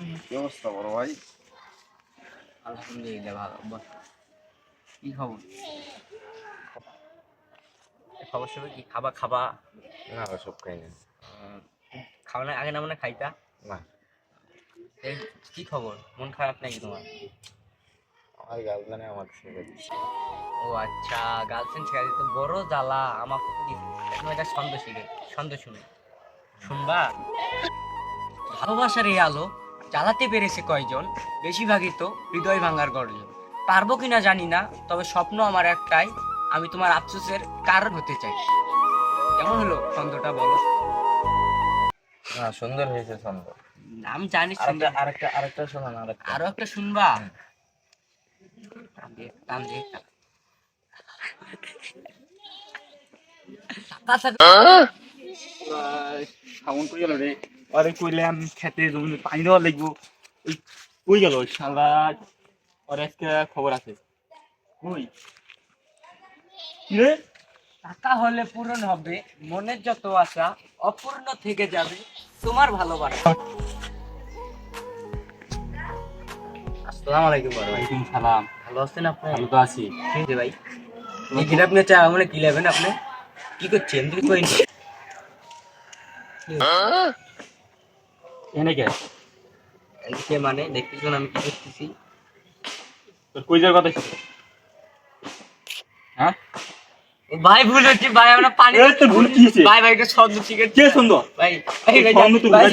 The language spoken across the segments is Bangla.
কি বড় ভাই। আলহামদুলিল্লাহ ভালো। বল কি খবর? খবর সবাই কি খাবা খাবা? না সব খাই না। খাওয়া না আগে না মনে খাইতা? না। কি খবর? মন খারাপ নাকি তোমার? আমার গার্লফ্রেন্ড আমাকে ছেড়ে দিচ্ছে ও আচ্ছা গার্লফ্রেন্ড ছেড়ে দিতে বড় জ্বালা আমাকে এখন এটা ছন্দ শিখে ছন্দ শুনে। শুনবা? ভালোবাসার এই আলো। জ্বালাতে পেরেছে কয়জন? বেশিরভাগই তো হৃদয় ভাঙার গর্জন। পারব কিনা জানি না তবে স্বপ্ন আমার একটাই আমি তোমার আফসোসের কারণ হতে চাই। কেমন হলো ছন্দটা বলো? সুন্দর হয়েছে ছন্দ। আমি জানি আরেকটা সুন্দর আরেকটা আরেকটা শোনা আরেকটা। আরও একটা শুনবা? সামন কই গেল রে? আরে কইলাম খেতে জমি পানি দেওয়া লাগবো। ওই কই গেল শালা? ওর আজকে খবর আছে। কই? রে টাকা হলে পূরণ হবে মনের যত আশা অপূর্ণ থেকে যাবে তোমার ভালোবাসা। আসসালামু আলাইকুম বড় ভাই। ওয়ালাইকুম সালাম। ভালো আছেন আপনি? ভালো তো আছি। ঠিক আছে ভাই এই দিন আপনি চা মানে কি আপনি? কি করছেন? তুই কই এনে কে মানে আমি কি করতেছি। তোর কই যাওয়ার কথা ছিল হ্যাঁ? ভাই ভুল হচ্ছে ভাই আমরা পানি ভুল কি হয়েছে? ভাই ভাই এটা ছন্দ ঠিক আছে। কে ভাই ভাই ভাই ছন্দ তো ভাই,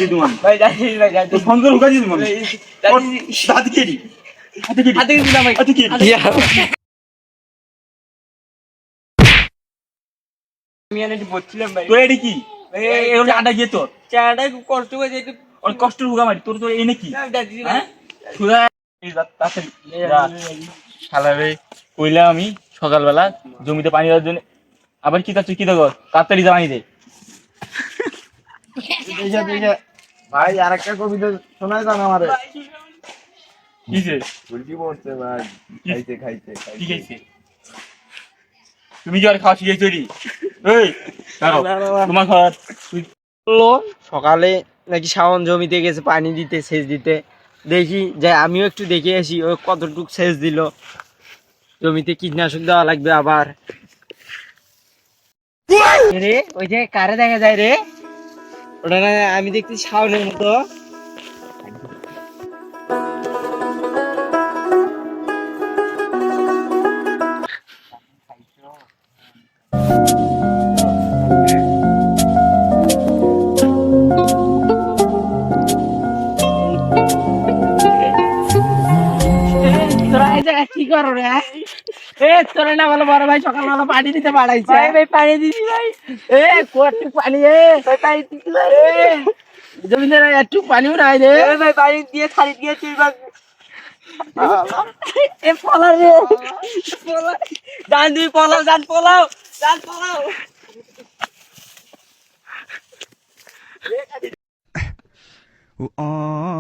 মানে হাতে হাতে হাতে হাতে আমি এনে বলছিলাম ভাই। তোর এডি কি? এগুলো আডা গিয়ে তোর? চাটা কষ্ট করে যেতে ওর কষ্ট হুকা মারি তোর তোর এনে কি? হ্যাঁ? যা, যা। কইলাম আমি সকালবেলা জমিতে পানি দেওয়ার জন্য। আবার কি তার কি দেখো? তাড়াতাড়ি যা পানি দে। ভাই আরেকটা কবিতা শোনায় জান আমারে উল্টি পড়ছে ভাই। খাইতে খাইতে ঠিক আছে তুমি কি আর খাওয়া শিখেছো এই তোমার খাওয়া সকালে নাকি শাওন জমিতে গেছে পানি দিতে সেচ দিতে। দেখি যাই আমিও একটু দেখে আসি ও কতটুকু সেচ দিল। জমিতে কীটনাশক দেওয়া লাগবে আবার। রে ওই যে কারে দেখা যায় রে? ওটা না আমি দেখছি শাওনের মতো। কি করো রে? এ তোরা না বলো বড় ভাই সকালবেলা পানি দিতে পাঠাইছে ভাই ভাই পানি দিছি ভাই। এ কোয়াটু পানি এ। পানি দিছি ভাই। জমিদার একটু পানিও নাই রে ভাই পানি দিয়ে খালি দিয়ে চিরবা এ পলা রে। পলা ডান দুই পলাও ডান পলাও ডান পলাও। Oh,